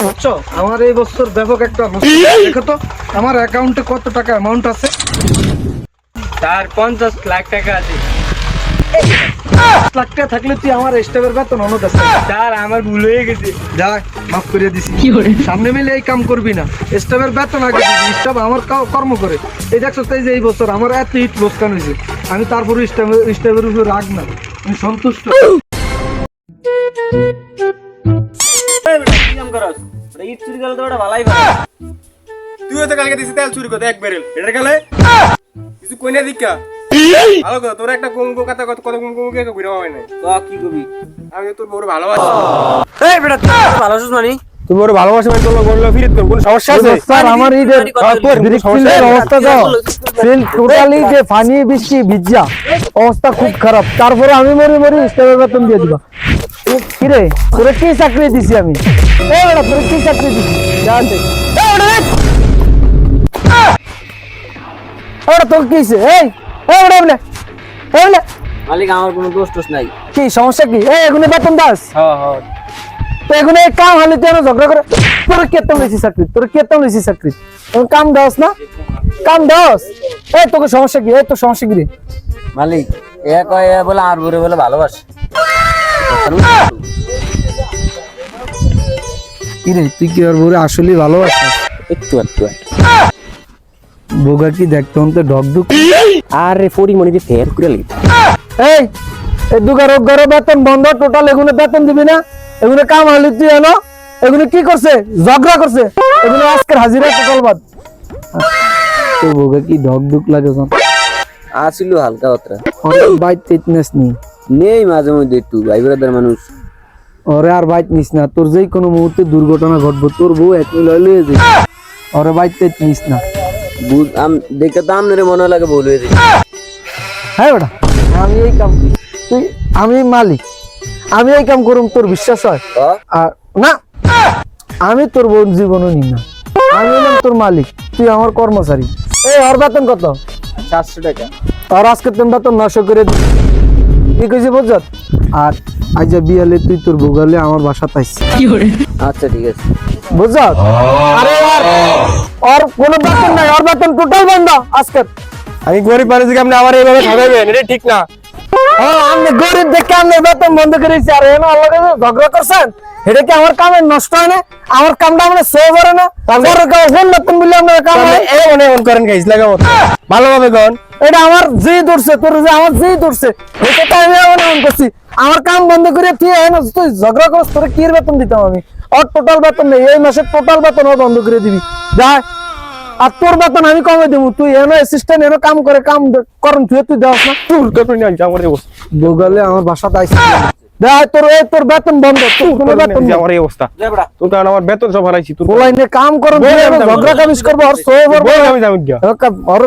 বুঝছ? আমার এই বছর ব্যাপক একটা দেখো তো আমার অ্যাকাউন্টে কত টাকা অ্যামাউন্ট আছে? তার পঞ্চাশ লাখ টাকা আছে। পাঁচ লাখ টাকা থাকলে তুই আমার স্টাফের বেতন অনেক আছে স্যার আমার ভুল হয়ে গেছে। যা মাফ করে দিছি। সামনে মিলে এই কাম করবি না। স্টাফের বেতন আগে দিবি স্টাফ আমার কর্ম করে। এই দেখছ তাই যে এই বছর আমার এত হিট লোকসান হয়েছে। আমি তারপরে স্টাফের স্টাফের উপর রাগ না। আমি সন্তুষ্ট। তুইও তো কালকে দিছি তেল চুরি করতে এক বেরেল। এটা গেলে? কিছু কইনা দিকা ভালো কথা তোর একটা কুমকু কথা কত কত কুমকু কে ঘুরে হয় নাই। কি করবি আমি তোর বড় ভালোবাসি। এই বেটা ভালো আছিস মানে? তুই বড় ভালোবাসি মানে তোর বলল ফিরিত কর কোন সমস্যা আছে? স্যার আমার এই যে তোর অবস্থা টোটালি যে পানি বৃষ্টি ভিজা অবস্থা খুব খারাপ। তারপরে আমি মরি মরি স্টাফের বেতন দিয়ে দিবা। কিরে তোরে কি চাকরি দিছি আমি? এই বেটা তোরে কি চাকরি দিছি? এই দেখ। আহ! এই তোর কি? এই এই বেটা এমনে এমনে মালিক আমার কোনো দোষ টোষ নাই। কি সমস্যা কি? এই এগুলো বেতন দাস? হ্যাঁ হ্যাঁ তো এই কাম হলে তুই ঝগড়া করে তোর কেতন লইছি চাকরি? তোর কেতন লইছি চাকরি? কাম দাস না? কাম দাস? এই তোকে সমস্যা কি? এই তোর সমস্যা কি রে? মালিক এ কয় এ বলে আর বলে বলে ভালোবাসে। তুই কি আর ভালোবাসিস? একটু একটু বোগা কি দেখতে তো আরে ফের করে লাগি। এই এই দুগার ঘরে বেতন বন্ধ টোটাল এগুলো বেতন দিবি না? এগুলো কাম হলে তুই এনো এগুলো কি করছে? ঝগড়া করছে। এগুলো আজকের হাজিরা টোটাল বাদ। তো বোগা কি লাগে কোন আসিল হালকা কথা। বাইট ফিটনেস নেই নেই মাঝে মধ্যে একটু ভাই ব্রাদার মানুষ। ওরে আর বাইক নিস না। তোর যেই কোনো মুহূর্তে দুর্ঘটনা ঘটবো তোর বউ এক মিল হইলে যাবে। ওরে বাইক নিস না। বুঝ আম দেখে তো আমনের মনে লাগে ভুল হয়ে যায় হ্যাঁ বেটা। আমি এই কাম তুই আমি মালিক। আমি এই কাম করুম তোর বিশ্বাস হয়? আর না। আমি তোর বোন জীবনও নি না। আমি তোর মালিক। তুই আমার কর্মচারী। এই ওর বেতন কত? সাতশো টাকা। আর আজকে তোর বেতন নশো করে কি কইছি বুঝত আর আজ বিয়ালে তুই তোর ভোগালে আমার বাসা পাইছি আচ্ছা ঠিক আছে। বুঝছত আরে আর আর কোনো বেতন নাই বেতন টোটাল বন্ধ আজকে আমি গরিব মানুষ আপনি আমার এইভাবে ঠকাবেন এটা ঠিক না। হ্যাঁ আপনি গরিব দেখে আপনি বেতন বন্ধ করেছি আর এনে আল্লাহ ঝগড়া করছেন? এটা কি আমার কামে নষ্ট হয় না? আমার কামটা আমরা সে করে না? তারপরে কোন বেতন বলে আপনার কাম হয়? এই মনে করেন গাইস লাগাবো। ভালোভাবে এটা আমার যে ধরছে তোর যে আমার যে ধরছে এটা আমি এমন করছি। আমার কাম বন্ধ করে তুই এনে তুই ঝগড়া করছ তোর কি বেতন দিতাম আমি? আর টোটাল বেতন নেই এই মাসে টোটাল বেতন ও বন্ধ করে দিবি। যা আর তোর বেতন আমি কমে দেবো তুই এনে অ্যাসিস্ট্যান্ট এনে কাম করে কাম করন তুই তুই দেওয়াস না। তোর কত নিয়ে আমার এই অবস্থা। বগালে আমার বাসাতে আইসি দেখ তোর এই তোর বেতন বন্ধ তোর কোনো বেতন নেই। আমার এই অবস্থা। তোর কারণ আমার বেতন সব হারাইছি পোলাই নিয়ে কাম করন ঝগড়া কামিজ করব আর সোয়ে আমি যাব গিয়া ওর